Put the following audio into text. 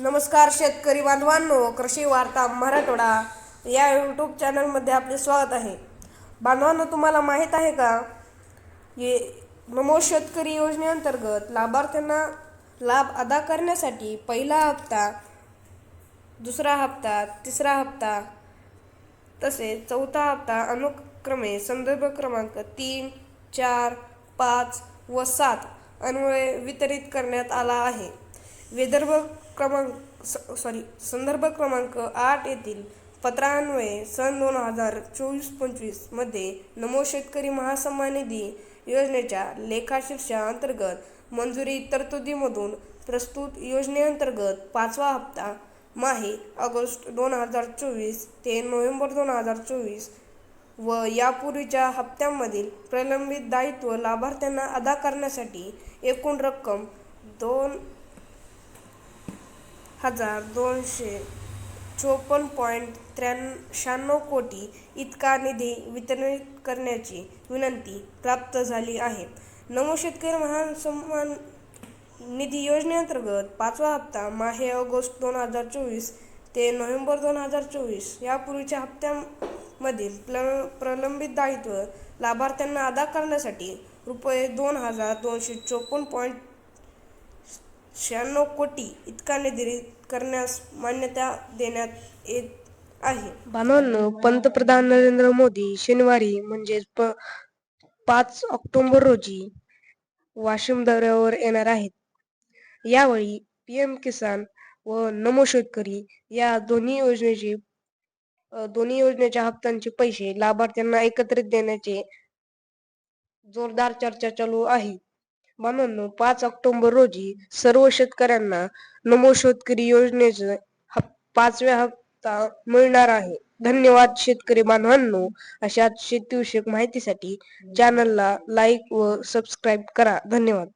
नमस्कार शेतकरी बांधवांनो कृषी वार्ता मराठवाडा या यूट्यूब चॅनलमध्ये आपले स्वागत आहे. बांधवांनो तुम्हाला माहीत आहे का? ये नमो शेतकरी योजनेअंतर्गत लाभार्थ्यांना लाभ अदा करण्यासाठी पहिला हप्ता दुसरा हप्ता तिसरा हप्ता तसेच चौथा हप्ता अनुक्रमे संदर्भ क्रमांक तीन चार पाच व सात अन्वये वितरित करण्यात आला आहे. विदर्भ क्रमांक सॉरी संदर्भ क्रमांक आठ येथील पत्रान्वये सन दोन हजार चोवीस पंचवीसमध्ये नमो शेतकरी महासन्मान निधी योजनेच्या लेखाशीर्षा अंतर्गत मंजुरी तरतुदीमधून प्रस्तुत योजनेअंतर्गत पाचवा हप्ता माहे ऑगस्ट दोन हजार चोवीस ते नोव्हेंबर दोन हजार चोवीस व यापूर्वीच्या हप्त्यांमधील प्रलंबित दायित्व लाभार्थ्यांना अदा करण्यासाठी एकूण रक्कम दोन हजार दोनशे चोपन्न पॉईंट त्र्याण्णव शहाण्णव कोटी इतका निधी वितरित करण्याची विनंती प्राप्त झाली आहे. नमो शेतकरी महान सन्मान निधी योजनेअंतर्गत पाचवा हप्ता माहे ऑगस्ट दोन हजार चोवीस ते नोव्हेंबर दोन हजार चोवीस यापूर्वीच्या हप्त्यांमधील प्ल प्रलंबित दायित्व लाभार्थ्यांना अदा करण्यासाठी रुपये दोन हजार दोनशे चोपन्न पॉईंट शहाण्णव कोटी इतका निधी करण्यास मान्यता देण्यात येत आहे. बांधवांनो पंतप्रधान नरेंद्र मोदी शनिवारी म्हणजेच प पाच ऑक्टोबर रोजी वाशिम दौऱ्यावर येणार आहेत. यावेळी पी एम किसान व नमो शेतकरी या दोन्ही योजनेची अ, दोन्ही योजनेच्या हप्त्यांचे पैसे लाभार्थ्यांना एकत्रित देण्याचे जोरदार चर्चा चालू आहे. म्हणून पाच ऑक्टोबर रोजी सर्व शेतकऱ्यांना नमो शेतकरी योजनेचा पाचव्या हप्ता मिळणार आहे. धन्यवाद शेतकरी बांधवांनो. अशाच शेतीविषयक माहितीसाठी चॅनलला लाईक व सबस्क्राईब करा. धन्यवाद.